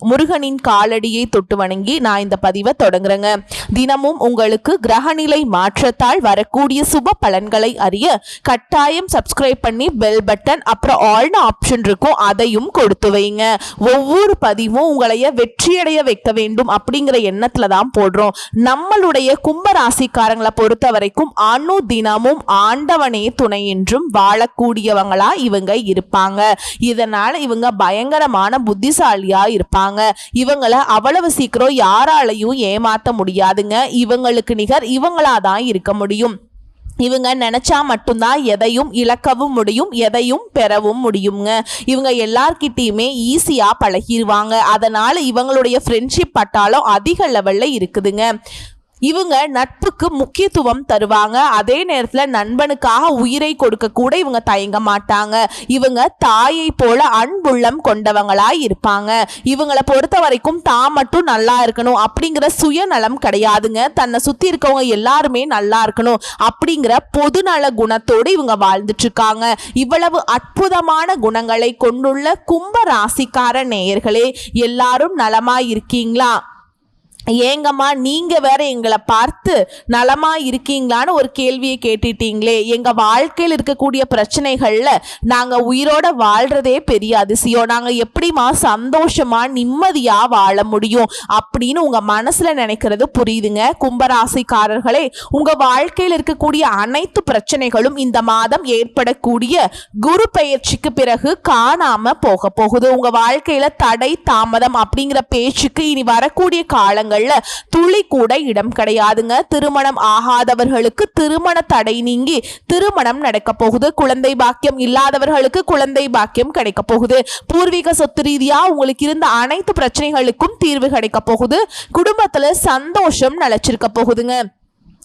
முருகனின் காலடியை தொட்டு வணங்கி நான் இந்த பதிவை தொடங்குறேங்க. தினமும் உங்களுக்கு கிரகநிலை மாற்றத்தால் வரக்கூடிய சுப பலன்களை அறிய கட்டாயம் சப்ஸ்கிரைப் பண்ணி பெல் பட்டன் அப்புறம் ஆல்னு ஆப்ஷன் இருக்கும் அதையும் கொடுத்து வைங்க. ஒவ்வொரு பதிவும் உங்களைய வெற்றியடைய வைக்க வேண்டும் அப்படிங்கிற எண்ணத்துல தான் போடுறோம். நம்மளுடைய கும்ப ராசிக்காரங்களை பொறுத்த வரைக்கும் அணு தினமும் ஆண்டவனே துணை என்றும் வாழக்கூடியவங்களா இவங்க இருப்பாங்க. இதனால இவங்க பயங்கரமான புத்திசாலியா இருப்பாங்க. இவங்கள அவ்வளவு சீக்கிரம் யாராலையும் ஏமாற்ற முடியாதுங்க. இவங்களுக்கு நிகர் இவங்களா தான் இருக்க முடியும். இவங்க நினைச்சா மட்டும்தான் எதையும் இழக்கவும் முடியும் எதையும் பெறவும் முடியுங்க. இவங்க எல்லார்கிட்டயுமே ஈஸியாக பழகிடுவாங்க அதனால் இவங்களுடைய ஃப்ரெண்ட்ஷிப் பட்டாலும் அதிக லெவலில் இருக்குதுங்க. இவங்க நட்புக்கு முக்கியத்துவம் தருவாங்க. அதே நேரத்தில் நண்பனுக்காக உயிரை கொடுக்க கூட இவங்க தயங்க மாட்டாங்க. இவங்க தாயை போல அன்புள்ளம் கொண்டவங்களா இருப்பாங்க. இவங்களை பொறுத்த வரைக்கும் தான் மட்டும் நல்லா இருக்கணும். அப்படிங்கிற சுயநலம் கிடையாதுங்க. தன்னை சுத்தி இருக்கவங்க எல்லாருமே நல்லா இருக்கணும். அப்படிங்கிற பொதுநல குணத்தோடு இவங்க வாழ்ந்துட்டு இருக்காங்க இவ்வளவு அற்புதமான குணங்களை கொண்டுள்ள கும்ப ராசிக்கார நேயர்களே எல்லாரும் நலமா இருக்கீங்களா? ஏங்கம்மா நீங்கள் வேற எங்களை பார்த்து நலமாக இருக்கீங்களான்னு ஒரு கேள்வியை கேட்டுட்டீங்களே. எங்கள் வாழ்க்கையில் இருக்கக்கூடிய பிரச்சனைகளில் நாங்கள் உயிரோட வாழ்கிறதே பெரிய அதிசயம் நாங்கள் எப்படிமா சந்தோஷமாக நிம்மதியாக வாழ முடியும் அப்படின்னு உங்கள் மனசில் நினைக்கிறது புரியுதுங்க. கும்பராசிக்காரர்களே உங்கள் வாழ்க்கையில் இருக்கக்கூடிய அனைத்து பிரச்சனைகளும் இந்த மாதம் ஏற்படக்கூடிய குரு பெயர்ச்சிக்கு பிறகு காணாமல் போக போகுது. உங்கள் வாழ்க்கையில் தடை தாமதம் அப்படிங்கிற பேச்சுக்கு இனி வரக்கூடிய காலங்கள் காலங்கள்ல துளி கூட இடம் கிடையாதுங்க. திருமணம் ஆகாதவர்களுக்கு திருமண தடை நீங்கி திருமணம் நடக்க போகுது. குழந்தை பாக்கியம் இல்லாதவர்களுக்கு குழந்தை பாக்கியம் கிடைக்க போகுது. பூர்வீக சொத்து ரீதியா உங்களுக்கு இருந்த அனைத்து பிரச்சனைகளுக்கும் தீர்வு கிடைக்க போகுது. குடும்பத்துல சந்தோஷம் நிலைச்சிருக்க போகுதுங்க.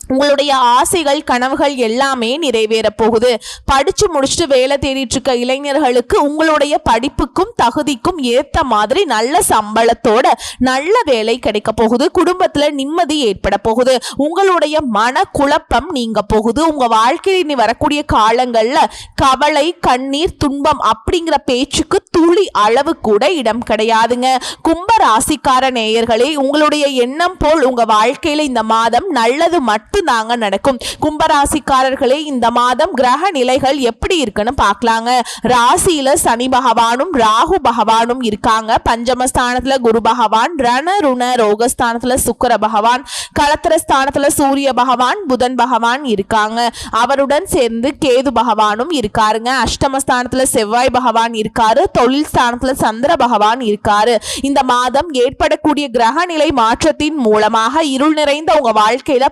உங்களுடைய ஆசைகள் கனவுகள் எல்லாமே நிறைவேற போகுது. படிச்சு முடிச்சுட்டு வேலை தேடிட்டு இருக்க இளைஞர்களுக்கு உங்களுடைய படிப்புக்கும் தகுதிக்கும் ஏத்த மாதிரி நல்ல சம்பளத்தோட நல்ல வேலை கிடைக்க போகுது. குடும்பத்துல நிம்மதி ஏற்பட போகுது. உங்களுடைய மன குழப்பம் நீங்க போகுது. உங்க வாழ்க்கையில் இனி வரக்கூடிய காலங்கள்ல கவலை கண்ணீர் துன்பம் அப்படிங்கிற பேச்சுக்கு துளி அளவு கூட இடம் கிடையாதுங்க. கும்ப ராசிக்கார நேயர்களே உங்களுடைய எண்ணம் போல் உங்க வாழ்க்கையில இந்த மாதம் நல்லது மட்டும் தாங்க நடக்கும். கும்பராசிக்காரர்களே இந்த மாதம் கிரக நிலைகள் எப்படி இருக்குன்னு பார்க்கலாங்க. ராசியில சனி பகவானும் ராகு பகவானும் இருக்காங்க. பஞ்சமஸ்தானத்துல குரு பகவான் ரண ருண ரோகஸ்தானத்துல சுக்கர பகவான் களத்திரஸ்தானத்துல சூரிய பகவான் புதன் பகவான் இருக்காங்க. அவருடன் சேர்ந்து கேது பகவானும் இருக்காருங்க. அஷ்டமஸ்தானத்துல செவ்வாய் பகவான் இருக்காரு. தொழில் ஸ்தானத்துல சந்திர பகவான் இருக்காரு. இந்த மாதம் ஏற்படக்கூடிய கிரக நிலை மாற்றத்தின் மூலமாக இருள் நிறைந்த உங்க வாழ்க்கையில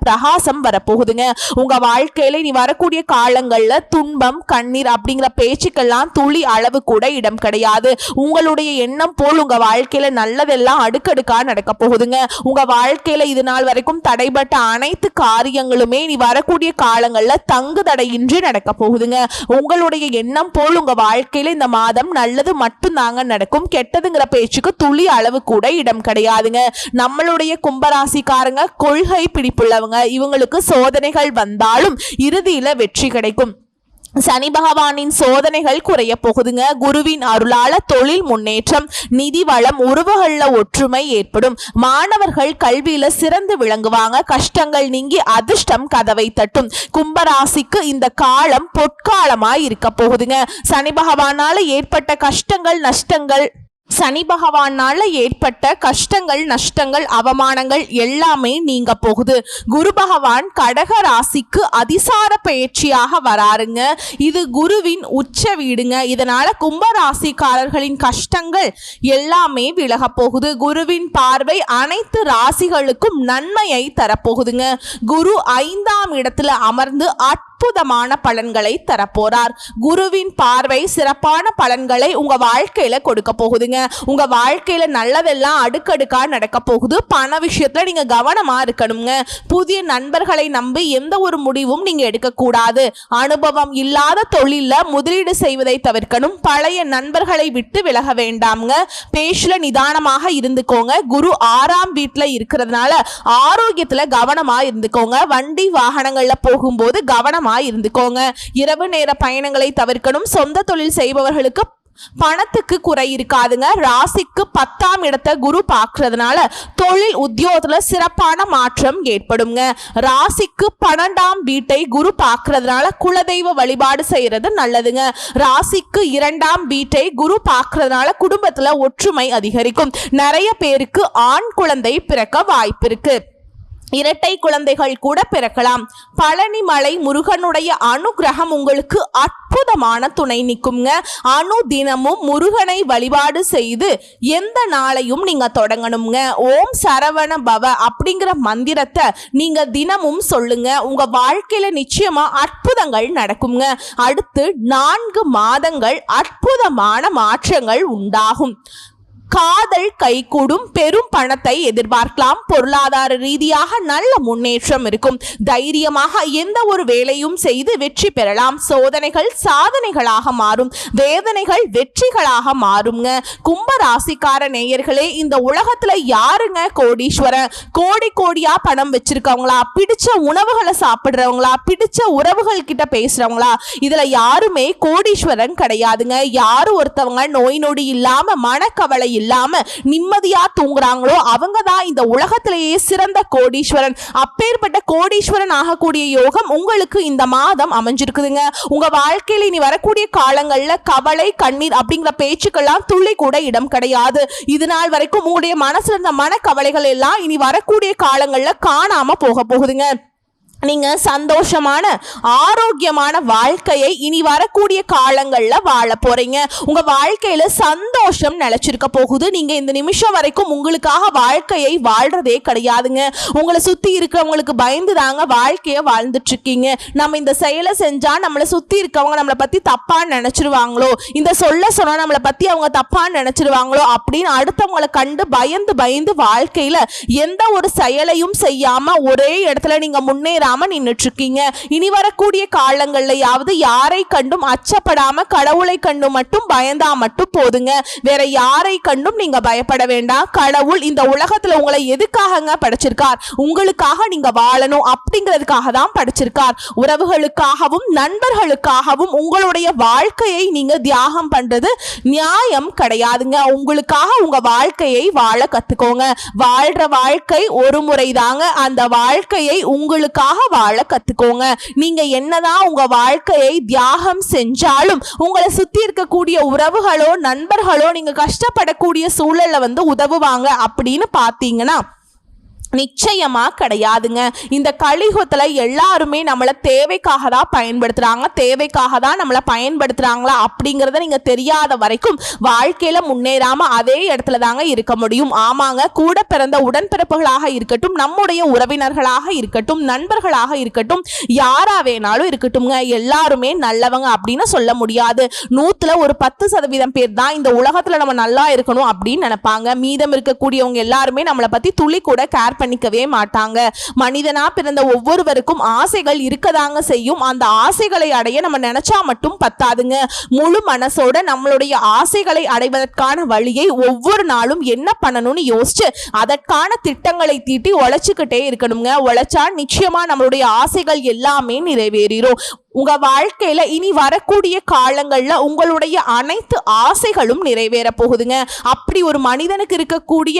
பிரகாசம் வரப்போகுதுங்க. உங்க வாழ்க்கையில நீ வரக்கூடிய காலங்கள்ல துன்பம் கண்ணீர் அப்படிங்கிற பேச்சுக்கெல்லாம் துளி அளவு கூட இடம் கிடையாது. உங்களுடைய எண்ணம் போல் உங்க வாழ்க்கையில நல்லதெல்லாம் அடுக்கடுக்கா நடக்க போகுதுங்க. உங்க வாழ்க்கையில இது நாள் வரைக்கும் தடைபட்ட அனைத்து காரியங்களுமே நீ வரக்கூடிய காலங்கள்ல தங்கு தடையின்றி நடக்க போகுதுங்க. உங்களுடைய எண்ணம் போல் உங்க வாழ்க்கையில இந்த மாதம் நல்லது மட்டும்தாங்க நடக்கும். கெட்டதுங்கிற பேச்சுக்கு துளி அளவு கூட இடம் கிடையாதுங்க. நம்மளுடைய கும்பராசிக்காரங்க கொள்கை பிடிப்புள்ளவங்க. இவங்க உங்களுக்கு சோதனைகள் வந்தாலும் இறுதியில் வெற்றி கிடைக்கும். சனி பகவானின் சோதனைகள் குறைய போகுதுங்க. குருவின் அருளால தொழில் முன்னேற்றம் நிதி வளம் உறவுகள்ல ஒற்றுமை ஏற்படும். மாணவர்கள் கல்வியில சிறந்து விளங்குவாங்க. கஷ்டங்கள் நீங்கி அதிர்ஷ்டம் கதவை தட்டும். கும்பராசிக்கு இந்த காலம் பொற்காலமாய் இருக்க போகுதுங்க. சனி பகவானால ஏற்பட்ட கஷ்டங்கள் நஷ்டங்கள் சனி பகவானால ஏற்பட்ட கஷ்டங்கள் நஷ்டங்கள் அவமானங்கள் எல்லாமே நீங்க போகுது. குரு பகவான் கடக ராசிக்கு அதிசார பயிற்சியாக வராருங்க. இது குருவின் உச்ச வீடுங்க. இதனால கும்ப ராசிக்காரர்களின் கஷ்டங்கள் எல்லாமே விலக போகுது. குருவின் பார்வை அனைத்து ராசிகளுக்கும் நன்மையை தரப்போகுதுங்க. குரு ஐந்தாம் இடத்துல அமர்ந்து அட் அற்புதமான பலன்களை தரப்போறார். குருவின் பார்வை சிறப்பான பலன்களை உங்க வாழ்க்கையில கொடுக்க போகுதுங்க. உங்க வாழ்க்கையில நல்லதெல்லாம் அடுக்கடுக்கா நடக்க போகுது. பண விஷயத்துல நீங்க கவனமா இருக்கணுங்க. புதிய நண்பர்களை நம்பி எந்த ஒரு முடிவும் நீங்க எடுக்கக்கூடாது. அனுபவம் இல்லாத தொழில முதலீடு செய்வதை தவிர்க்கணும். பழைய நண்பர்களை விட்டு விலக வேண்டாம்ங்க. பேச்சுல நிதானமாக இருந்துக்கோங்க. குரு ஆறாம் வீட்டுல இருக்கிறதுனால ஆரோக்கியத்துல கவனமா இருந்துக்கோங்க. வண்டி வாகனங்கள்ல போகும்போது கவனமா இருந்துக்கோங்க. இரவு நேர பயணங்களை தவிர்க்கணும். சொந்த தொழில் செய்பவர்களுக்கு பணத்துக்கு குறை இருக்காதுங்க. ராசிக்கு பத்தாம் இடத்தை குரு பார்க்கறதுனால தொழில் உத்தியோகத்துல சிறப்பான மாற்றம் ஏற்படுங்க. ராசிக்கு பன்னெண்டாம் வீட்டை குரு பார்க்கறதுனால குலதெய்வ வழிபாடு செய்யறது நல்லதுங்க. ராசிக்கு இரண்டாம் வீட்டை குரு பார்க்கறதுனால குடும்பத்துல ஒற்றுமை அதிகரிக்கும். நிறைய பேருக்கு ஆண் குழந்தை பிறக்க வாய்ப்பு இருக்கு. இரட்டை குழந்தைகள் கூட பிறக்கலாம். பழனி மலை முருகனுடைய அனுகிரகம் உங்களுக்கு அற்புதமான துணை நிற்குங்க அணு தினமும் முருகனை வழிபாடு செய்து எந்த நாளையும் நீங்க தொடங்கணுங்க ஓம் சரவண பவ அப்படிங்கிற மந்திரத்தை நீங்க தினமும் சொல்லுங்க. உங்க வாழ்க்கையில நிச்சயமா அற்புதங்கள் நடக்குங்க அடுத்து நான்கு மாதங்கள் அற்புதமான மாற்றங்கள் உண்டாகும். காதல் கைகூடும் பெரும் பணத்தை எதிர்பார்க்கலாம். பொருளாதார ரீதியாக நல்ல முன்னேற்றம் இருக்கும். தைரியமாக எந்த ஒரு வேலையும் செய்து வெற்றி பெறலாம். சோதனைகள் சாதனைகளாக மாறும். வேதனைகள் வெற்றிகளாக மாறுங்க கும்ப ராசிக்கார நேயர்களே இந்த உலகத்துல யாருங்க கோடீஸ்வரன் கோடி கோடியா பணம் வச்சிருக்கவங்களா? பிடிச்ச உணவுகளை சாப்பிடுறவங்களா? பிடிச்ச உறவுகள் கிட்ட பேசுறவங்களா? இதுல யாருமே கோடீஸ்வரன் கிடையாதுங்க. யாரு ஒருத்தவங்க? நோய் நொடி இல்லாம மனக்கவலை இல்லாம நிம்மதியா தூங்குறாங்களோ அவங்க தான் இந்த உலகத்திலேயே சிறந்த கோடீஸ்வரன். அப்பேற்பட்ட கோடீஸ்வரன் ஆகக்கூடிய யோகம் உங்களுக்கு இந்த மாதம் அமைஞ்சிருக்குதுங்க. உங்க வாழ்க்கையில இனி வரக்கூடிய காலங்கள்ல கவலை கண்ணீர் அப்படிங்கிற பேச்சுக்கெல்லாம் துள்ளி கூட இடம் கிடையாது. இது நாள் வரைக்கும் உங்களுடைய மனசுல இருந்த மனக்கவலைகள் எல்லாம் இனி வரக்கூடிய காலங்கள்ல காணாம போக போகுதுங்க. நீங்கள் சந்தோஷமான ஆரோக்கியமான வாழ்க்கையை இனி வரக்கூடிய காலங்களில் வாழ போகிறீங்க உங்கள் வாழ்க்கையில் சந்தோஷம் நிலச்சிருக்க போகுது. நீங்கள் இந்த நிமிஷம் வரைக்கும் உங்களுக்காக வாழ்க்கையை வாழ்கிறதே கிடையாதுங்க. உங்களை சுற்றி இருக்கிறவங்களுக்கு பயந்து தாங்க வாழ்க்கையை வாழ்ந்துட்டுருக்கீங்க. நம்ம இந்த செயலை செஞ்சால் நம்மளை சுற்றி இருக்கவங்க நம்மளை பற்றி தப்பாக நினச்சிருவாங்களோ? இந்த சொல்ல சொன்னால் நம்மளை பற்றி அவங்க தப்பாக நினச்சிருவாங்களோ? அப்படின்னு அடுத்தவங்களை கண்டு பயந்து பயந்து வாழ்க்கையில் எந்த ஒரு செயலையும் செய்யாமல் ஒரே இடத்துல நீங்கள் நீங்க முன்னேறாம நின்றுட்டு இருக்கீங்க இனி வரக்கூடிய காலங்கள்லயாவது யாரை கண்டும் அச்சப்படாம கடவுளை கண்டு மட்டும் பயந்தா மட்டும் போதுங்க. வேற யாரை கண்டும் நீங்க பயப்பட வேண்டாம் கடவுள் இந்த உலகத்துல உங்களை எதுக்காகங்க படைச்சிருக்கார்? உங்களுக்காக நீங்க வாழணும் அப்படிங்கிறதுக்காக தான் படைச்சிருக்கார். உறவுகளுக்காகவும் நண்பர்களுக்காகவும் உங்களுடைய வாழ்க்கையை நீங்க தியாகம் பண்றது நியாயம் கிடையாதுங்க. உங்களுக்காக உங்க வாழ்க்கையை வாழ கத்துக்கோங்க. வாழ்ற வாழ்க்கை ஒரு முறை தாங்க அந்த வாழ்க்கையை உங்களுக்காக வாழ கத்துக்கோங்க. நீங்க என்னதான் உங்க வாழ்க்கையை தியாகம் செஞ்சாலும் உங்களை சுத்தி இருக்கக்கூடிய உறவுகளோ நண்பர்களோ நீங்க கஷ்டப்படக்கூடிய சூழல்ல வந்து உதவுவாங்க அப்படின்னு பாத்தீங்கன்னா நிச்சயமா கிடையாதுங்க. இந்த கலியுகத்தில் எல்லாருமே நம்மளை தேவைக்காக தான் பயன்படுத்துகிறாங்க தேவைக்காக தான் நம்மளை பயன்படுத்துகிறாங்களா அப்படிங்கிறத நீங்கள் தெரியாத வரைக்கும் வாழ்க்கையில் முன்னேறாமல் அதே இடத்துல தாங்க இருக்க முடியும். ஆமாங்க கூட பிறந்த உடன்பிறப்புகளாக இருக்கட்டும் நம்முடைய உறவினர்களாக இருக்கட்டும் நண்பர்களாக இருக்கட்டும் யாரா வேணாலும் இருக்கட்டும்ங்க. எல்லாருமே நல்லவங்க அப்படின்னு சொல்ல முடியாது. நூற்றுல ஒரு பத்து சதவீதம் பேர் தான் இந்த உலகத்தில் நம்ம நல்லா இருக்கணும் அப்படின்னு நினைப்பாங்க. மீதம் இருக்கக்கூடியவங்க எல்லாருமே நம்மளை பற்றி துளி கூட கேர் பண்ணிக்கவே மாட்டாங்க. மனிதனா பிறந்த ஒவ்வொருவருக்கும் ஆசைகள் இருக்கதாங்க செய்யும். அந்த ஆசைகளை அடைய நம்ம நினைச்சா மட்டும் பத்தாதுங்க. முழு மனசோட நம்மளுடைய ஆசைகளை அடைவதற்கான வழியை ஒவ்வொரு நாளும் என்ன பண்ணணும்னு யோசிச்சு அதற்கான திட்டங்களை தீட்டி உழைச்சிக்கிட்டே இருக்கணுங்க. உழைச்சா நிச்சயமா நம்மளுடைய ஆசைகள் எல்லாமே நிறைவேறிடும் உங்க வாழ்க்கையில இனி வரக்கூடிய காலங்கள்ல உங்களுடைய அனைத்து ஆசைகளும் நிறைவேற போகுதுங்க. அப்படி ஒரு மனிதனுக்கு இருக்கக்கூடிய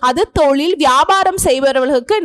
அது தொழில் வியாபாரம் செய்பவர்களுக்கு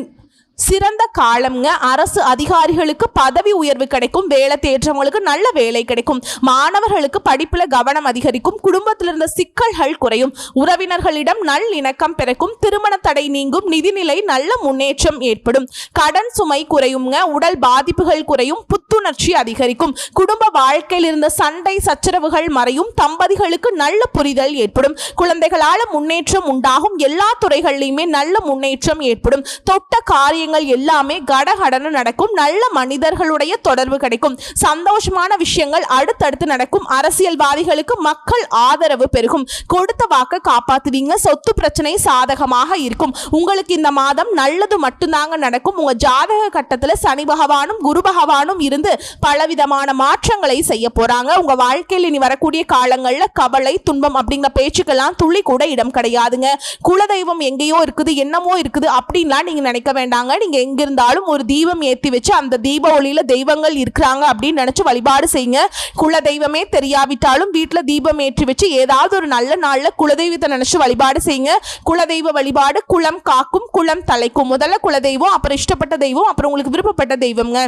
சிறந்த காலம்ங்க. அரசு அதிகாரிகளுக்கு பதவி உயர்வு கிடைக்கும். வேலை தேற்றவங்களுக்கு நல்ல வேலை கிடைக்கும். மாணவர்களுக்கு படிப்புல கவனம் அதிகரிக்கும். குடும்பத்தில் இருந்த சிக்கல்கள் குறையும். உறவினர்களிடம் நல்லிணக்கம் பிறக்கும். திருமண தடை நீங்கும். நிதிநிலை நல்ல முன்னேற்றம் ஏற்படும். கடன் சுமை குறையுங்க உடல் பாதிப்புகள் குறையும். புத்துணர்ச்சி அதிகரிக்கும். குடும்ப வாழ்க்கையில் இருந்த சண்டை சச்சரவுகள் மறையும். தம்பதிகளுக்கு நல்ல புரிதல் ஏற்படும். குழந்தைகளால முன்னேற்றம் உண்டாகும். எல்லா துறைகளிலுமே நல்ல முன்னேற்றம் ஏற்படும். தொட்ட காரிய காரியங்கள் எல்லாமே கடகடன்னு நடக்கும். நல்ல மனிதர்களுடைய தொடர்பு கிடைக்கும். சந்தோஷமான விஷயங்கள் அடுத்தடுத்து நடக்கும். அரசியல்வாதிகளுக்கு மக்கள் ஆதரவு பெருகும். கொடுத்த வாக்க காப்பாத்துவீங்க. சொத்து பிரச்சனை சாதகமாக இருக்கும். உங்களுக்கு இந்த மாதம் நல்லது மட்டும்தாங்க நடக்கும். உங்க ஜாதக கட்டத்துல சனி பகவானும் குரு பகவானும் இருந்து பலவிதமான மாற்றங்களை செய்ய போறாங்க. உங்க வாழ்க்கையில் இனி வரக்கூடிய காலங்கள்ல கவலை துன்பம் அப்படிங்கிற பேச்சுக்கெல்லாம் துளி கூட இடம் கிடையாதுங்க. குலதெய்வம் எங்கேயோ இருக்குது என்னமோ இருக்குது அப்படின்லாம் நீங்க நினைக்க வேண்டாங்க. நீங்க எங்க இருந்தாலும் ஒரு தீபம் ஏத்தி வச்சு அந்த தீப ஒளியில தெய்வங்கள் இருக்கிறாங்க அப்படின்னு நினைச்சு வழிபாடு செய்யுங்க. குல தெய்வமே தெரியாவிட்டாலும் வீட்டுல தீபம் ஏற்றி வச்சு ஏதாவது ஒரு நல்ல நாள்ல குலதெய்வத்தை நினைச்சு வழிபாடு செய்யுங்க. குலதெய்வ வழிபாடு குலம் காக்கும் குலம் தலைக்கும். முதல்ல குலதெய்வம் அப்புறம் இஷ்டப்பட்ட தெய்வம் அப்புறம் உங்களுக்கு விருப்பப்பட்ட தெய்வம்ங்க.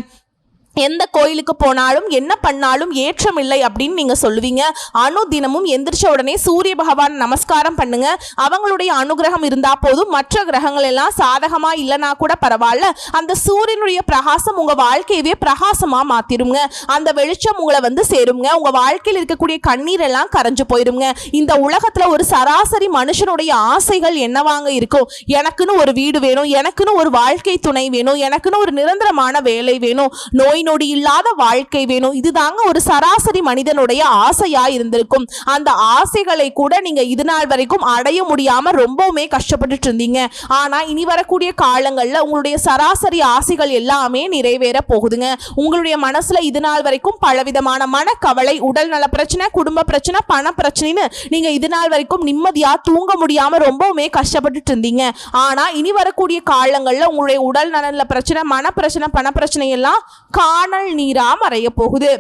எந்த கோயிலுக்கு போனாலும் என்ன பண்ணாலும் ஏற்றம் இல்லை அப்படின்னு நீங்கள் சொல்லுவீங்க. அணு தினமும் எந்திரிச்ச உடனே சூரிய பகவான் நமஸ்காரம் பண்ணுங்க. அவங்களுடைய அனுகிரகம் இருந்தால் போதும். மற்ற கிரகங்கள் எல்லாம் சாதகமாக இல்லைனா கூட பரவாயில்ல. அந்த சூரியனுடைய பிரகாசம் உங்கள் வாழ்க்கையவே பிரகாசமாக மாற்றிடுங்க அந்த வெளிச்சம் உங்களை வந்து சேருங்க. உங்கள் வாழ்க்கையில் இருக்கக்கூடிய கண்ணீர் எல்லாம் கரைஞ்சு போயிருங்க. இந்த உலகத்தில் ஒரு சராசரி மனுஷனுடைய ஆசைகள் என்னவாங்க இருக்கும் எனக்குன்னு ஒரு வீடு வேணும் எனக்குன்னு ஒரு வாழ்க்கை துணை வேணும் எனக்குன்னு ஒரு நிரந்தரமான வேலை வேணும் நோய் நொடி இல்லாத வாழ்க்கை வேணும். இதுதாங்க ஒரு சராசரி மனிதனுடைய ஆசையா இருந்திருக்கும் அந்த ஆசைகளை கூட நீங்க இது நாள் வரைக்கும் அடைய முடியாம ரொம்பவுமே கஷ்டப்பட்டுட்டு இருந்தீங்க ஆனா இனி வரக்கூடிய காலங்கள்ல உங்களுடைய சராசரி ஆசைகள் எல்லாமே நிறைவேற போகுதுங்க. உங்களுடைய மனசுல இது நாள் வரைக்கும் பலவிதமான மனக்கவலை உடல் நல பிரச்சனை குடும்ப பிரச்சனை பண பிரச்சனைன்னு நீங்க இது நாள் வரைக்கும் நிம்மதியா தூங்க முடியாம ரொம்பவுமே கஷ்டப்பட்டுட்டு இருந்தீங்க ஆனா இனி வரக்கூடிய காலங்கள்ல உங்களுடைய உடல் நலன்ல பிரச்சனை மன பிரச்சனை பண பிரச்சனை எல்லாம் காணல் நீரா மறைய போகுது.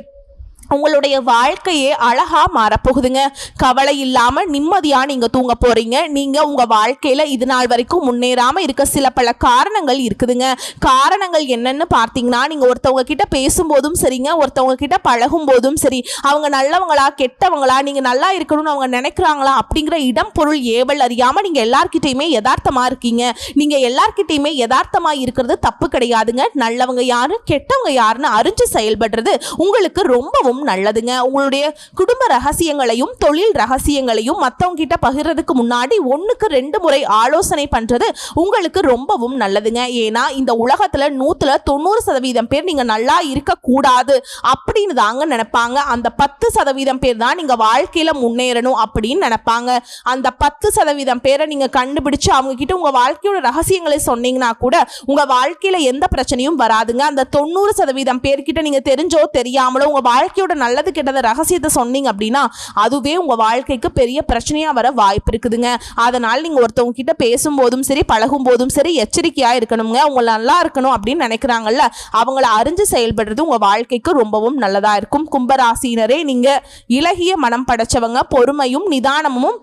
உங்களுடைய வாழ்க்கையே அழகாக மாறப்போகுதுங்க. கவலை இல்லாமல் நிம்மதியாக நீங்கள் தூங்க போகிறீங்க நீங்கள் உங்கள் வாழ்க்கையில் இது நாள் வரைக்கும் முன்னேறாமல் இருக்க சில பல காரணங்கள் இருக்குதுங்க. காரணங்கள் என்னென்னு பார்த்தீங்கன்னா நீங்கள் ஒருத்தவங்க கிட்ட பேசும்போதும் சரிங்க ஒருத்தவங்க கிட்ட பழகும் போதும் சரி அவங்க நல்லவங்களா கெட்டவங்களா நீங்கள் நல்லா இருக்கணும்னு அவங்க நினைக்கிறாங்களா அப்படிங்கிற இடம் பொருள் ஏவல் அறியாமல் நீங்கள் எல்லார்கிட்டையுமே யதார்த்தமாக இருக்கீங்க. நீங்கள் எல்லார்கிட்டையுமே யதார்த்தமாக இருக்கிறது தப்பு கிடையாதுங்க. நல்லவங்க யாரு கெட்டவங்க யாருன்னு அறிஞ்சு செயல்படுறது உங்களுக்கு ரொம்பவும் நல்லதுங்க. உங்களுடைய குடும்ப ரகசியங்களையும் தொழில் ரகசியங்களையும் மற்றவங்க கிட்ட பகிர்றதுக்கு முன்னாடி ஒன்றுக்கு ரெண்டு முறை ஆலோசனை பண்றது உங்களுக்கு ரொம்பவும் நல்லதுங்க. ஏன்னா இந்த உலகத்துல நூற்றுல தொண்ணூறு சதவீதம் பேர் நீங்க நல்லா இருக்கக்கூடாது அப்படின்னு தாங்க நினைப்பாங்க. அந்த பத்து சதவீதம் பேர் தான் நீங்க வாழ்க்கையில முன்னேறணும் அப்படின்னு நினைப்பாங்க. அந்த பத்து சதவீதம் பேரை நீங்க கண்டுபிடிச்சு அவங்க கிட்ட உங்க வாழ்க்கையோட ரகசியங்களை சொன்னீங்கன்னா கூட உங்க வாழ்க்கையில எந்த பிரச்சனையும் வராதுங்க. அந்த தொண்ணூறு சதவீதம் பேர்கிட்ட நீங்க தெரிஞ்சோ தெரியாமலோ உங்கள் வாழ்க்கையோட நல்லது கெட்டத ரகசியத்தை சொன்னீங்க அப்படின்னா அதுவே உங்க வாழ்க்கைக்கு பெரிய பிரச்சனையா வர வாய்ப்பு இருக்குதுங்க. அதனால் நீங்கள் ஒருத்தவங்க கிட்ட பேசும்போதும் சரி பழகும் போதும் சரி எச்சரிக்கையாக இருக்கணுங்க. உங்களை நல்லா இருக்கணும் அப்படின்னு நினைக்கிறாங்கல்ல அவங்கள அறிஞ்சு செயல்படுறது உங்கள் வாழ்க்கைக்கு ரொம்பவும் நல்லதாக இருக்கும். கும்பராசினரே நீங்கள் இலகிய மனம் படைச்சவங்க பொறுமையும் நிதானமும்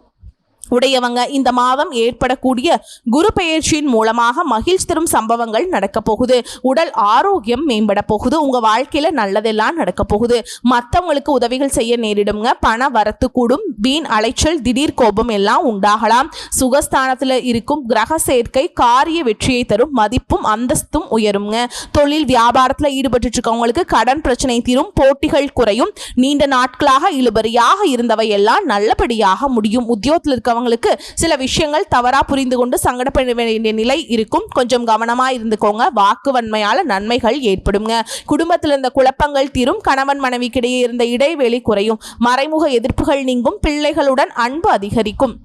உடையவங்க. இந்த மாதம் ஏற்படக்கூடிய குரு பெயர்ச்சியின் மூலமாக மகிழ்ச்சி தரும் சம்பவங்கள் நடக்க போகுது. உடல் ஆரோக்கியம் மேம்பட போகுது. உங்க வாழ்க்கையில நல்லதெல்லாம் நடக்க போகுது. மற்றவங்களுக்கு உதவிகள் செய்ய நேரிடுங்க. பண வரத்து கூடும். வீண் அலைச்சல் திடீர் கோபம் எல்லாம் உண்டாகலாம். சுகஸ்தானத்துல இருக்கும் கிரக சேர்க்கை காரிய வெற்றியை தரும். மதிப்பும் அந்தஸ்தும் உயருங்க. தொழில் வியாபாரத்துல ஈடுபட்டு இருக்கவங்களுக்கு கடன் பிரச்சனை தீரும். போட்டிகள் குறையும். நீண்ட நாட்களாக இழுபறியாக இருந்தவை எல்லாம் நல்லபடியாக முடியும். உத்தியோகத்தில் இருக்கவங்க இருக்கவங்களுக்கு சில விஷயங்கள் தவறா புரிந்து கொண்டு சங்கடப்பட வேண்டிய நிலை இருக்கும். கொஞ்சம் கவனமா இருந்துக்கோங்க. வாக்குவன்மையால நன்மைகள் ஏற்படுங்க குடும்பத்தில் இருந்த குழப்பங்கள் தீரும். கணவன் மனைவிக்கிடையே இருந்த இடைவெளி குறையும். மறைமுக எதிர்ப்புகள் நீங்கும். பிள்ளைகளுடன் அன்பு அதிகரிக்கும்.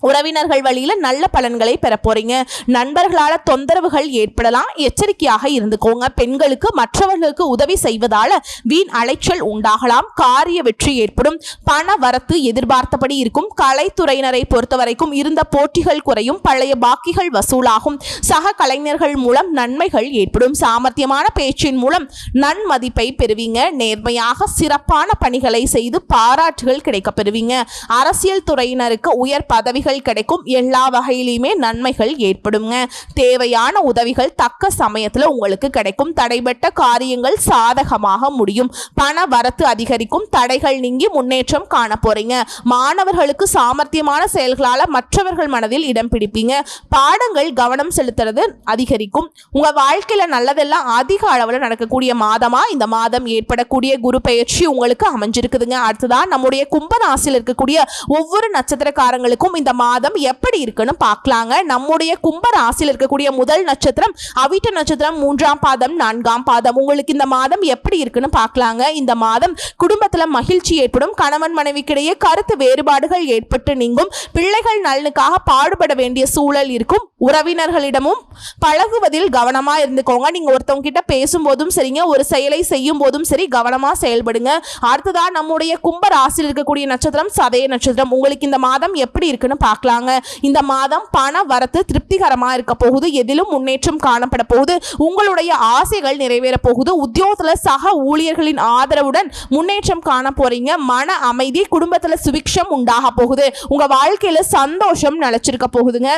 உறவினர்கள் வழியில நல்ல பலன்களை பெற போறீங்க. நண்பர்களால தொந்தரவுகள் ஏற்படலாம். எச்சரிக்கையாக இருந்துக்கோங்க. பெண்களுக்கு மற்றவர்களுக்கு உதவி செய்வதால வீண் அலைச்சல் உண்டாகலாம். காரிய வெற்றி ஏற்படும். பண வரத்து எதிர்பார்த்தபடி இருக்கும். கலைத்துறையினரை பொறுத்த வரைக்கும் இருந்த போட்டிகள் குறையும். பழைய பாக்கிகள் வசூலாகும். சக கலைஞர்கள் மூலம் நன்மைகள் ஏற்படும். சாமர்த்தியமான பேச்சின் மூலம் நன்மதிப்பை பெறுவீங்க. நேர்மையாக சிறப்பான பணிகளை செய்து பாராட்டுகள் கிடைக்கப் பெறுவீங்க. அரசியல் துறையினருக்கு உயர் பதவிகள் உதவிகள் கிடைக்கும். எல்லா வகையிலையுமே நன்மைகள் ஏற்படுங்க. தேவையான உதவிகள் தக்க சமயத்தில் உங்களுக்கு கிடைக்கும். தடைபட்ட காரியங்கள் சாதகமாக முடியும். பண வரத்து அதிகரிக்கும். தடைகள் நீங்கி முன்னேற்றம் காண போறீங்க மாணவர்களுக்கு சாமர்த்தியமான செயல்களால் மற்றவர்கள் மனதில் இடம் பிடிப்பீங்க. பாடங்கள் கவனம் செலுத்துறது அதிகரிக்கும். உங்க வாழ்க்கையில நல்லதெல்லாம் அதிக அளவுல நடக்கக்கூடிய மாதமா? இந்த மாதம் ஏற்படக்கூடிய குரு பயிற்சி உங்களுக்கு அமைஞ்சிருக்குதுங்க. அடுத்ததான் நம்முடைய கும்பராசியில் இருக்கக்கூடிய ஒவ்வொரு நட்சத்திரக்காரங்களுக்கும் இந்த மாதம் எப்படி இருக்குன்னு பார்க்கலாங்க. நம்முடைய கும்ப ராசியில் இருக்கக்கூடிய முதல் நட்சத்திரம் அவிட்ட நட்சத்திரம் மூன்றாம் பாதம் நான்காம் பாதம். உங்களுக்கு இந்த மாதம் எப்படி இருக்குன்னு பார்க்கலாங்க. இந்த மாதம் குடும்பத்தில் மகிழ்ச்சி ஏற்படும். கணவன் மனைவிக்கிடையே கருத்து வேறுபாடுகள் ஏற்பட்டு நீங்கும். பிள்ளைகள் நலனுக்காக பாடுபட வேண்டிய சூழல் இருக்கும். உறவினர்களிடமும் பழகுவதில் கவனமா இருந்துக்கோங்க. நீங்க ஒருத்தவங்க கிட்ட பேசும்போதும் சரிங்க. ஒரு செயலை செய்யும் போதும் சரி கவனமா செயல்படுங்க. அடுத்ததா நம்முடைய கும்ப ராசியில் இருக்கக்கூடிய நட்சத்திரம் சதய நட்சத்திரம். உங்களுக்கு இந்த மாதம் எப்படி இருக்குன்னு பார்க்கலாங்க. இந்த மாதம் பண வரத்து திருப்திகரமா இருக்க போகுது. எதிலும் முன்னேற்றம் காணப்பட போகுது. உங்களுடைய ஆசைகள் நிறைவேற போகுது. உத்தியோகத்துல சக ஊழியர்களின் ஆதரவுடன் முன்னேற்றம் காண போறீங்க. மன அமைதி குடும்பத்தில் சுபிக்ஷம் உண்டாக போகுது. உங்க வாழ்க்கையில சந்தோஷம் நிலச்சிருக்க போகுதுங்க.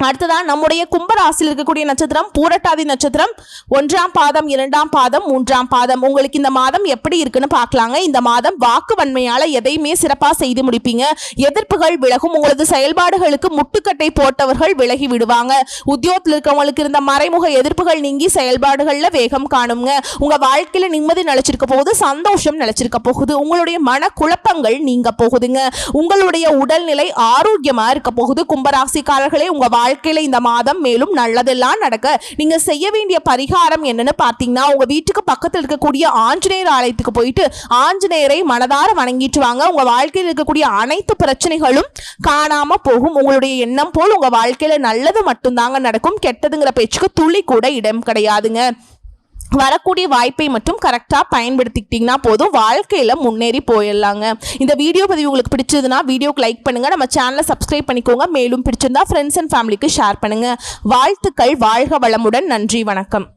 அடுத்ததான் நம்முடைய கும்பராசியில் இருக்கக்கூடிய நட்சத்திரம் பூரட்டாதி நட்சத்திரம். ஒன்றாம் பாதம் இரண்டாம் பாதம் மூன்றாம் பாதம். உங்களுக்கு இந்த மாதம் எப்படி இருக்குன்னு பார்க்கலாங்க. இந்த மாதம் வாக்குவன்மையால் எதையுமே சிறப்பாக செய்து முடிப்பீங்க. எதிர்ப்புகள் விலகும். உங்களது செயல்பாடுகளுக்கு முட்டுக்கட்டை போட்டவர்கள் விலகி விடுவாங்க. உத்தியோகத்தில் இருக்கவங்களுக்கு இருந்த மறைமுக எதிர்ப்புகள் நீங்கி செயல்பாடுகளில் வேகம் காணுங்க. உங்கள் வாழ்க்கையில் நிம்மதி நிலச்சிருக்க போகுது சந்தோஷம் நிலச்சிருக்க போகுது. உங்களுடைய மன குழப்பங்கள் நீங்க போகுதுங்க. உங்களுடைய உடல்நிலை ஆரோக்கியமாக இருக்க போகுது. கும்பராசிக்காரர்களே உங்கள் வாழ் வாழ்க்கையில் இந்த மாதம் மேலும் நல்லதெல்லாம் நடக்க நீங்க செய்ய வேண்டிய பரிகாரம் என்னன்னு பார்த்தீங்கன்னா உங்க வீட்டுக்கு பக்கத்தில் இருக்கக்கூடிய ஆஞ்சநேயர் ஆலயத்துக்கு போயிட்டு ஆஞ்சநேயரை மனதார வணங்கிட்டு வாங்க. உங்க வாழ்க்கையில் இருக்கக்கூடிய அனைத்து பிரச்சனைகளும் காணாம போகும். உங்களுடைய எண்ணம் போல் உங்க வாழ்க்கையில் நல்லது மட்டும்தாங்க நடக்கும். கெட்டதுங்கிற பேச்சுக்கு துளி கூட இடம் கிடையாதுங்க. வரக்கூடிய வாய்ப்பை மட்டும் கரெக்டாக பயன்படுத்திக்கிட்டிங்கன்னா போதும். வாழ்க்கையில் முன்னேறி போயிடலாங்க. இந்த வீடியோ பதிவு உங்களுக்கு பிடிச்சதுன்னா வீடியோக்கு லைக் பண்ணுங்கள் நம்ம சேனலை சப்ஸ்கிரைப் பண்ணிக்கோங்க. மேலும் பிடிச்சிருந்தா ஃப்ரெண்ட்ஸ் அண்ட் ஃபேமிலிக்கு ஷேர் பண்ணுங்கள் வாழ்த்துக்கள் வாழ்க வளமுடன். நன்றி வணக்கம்.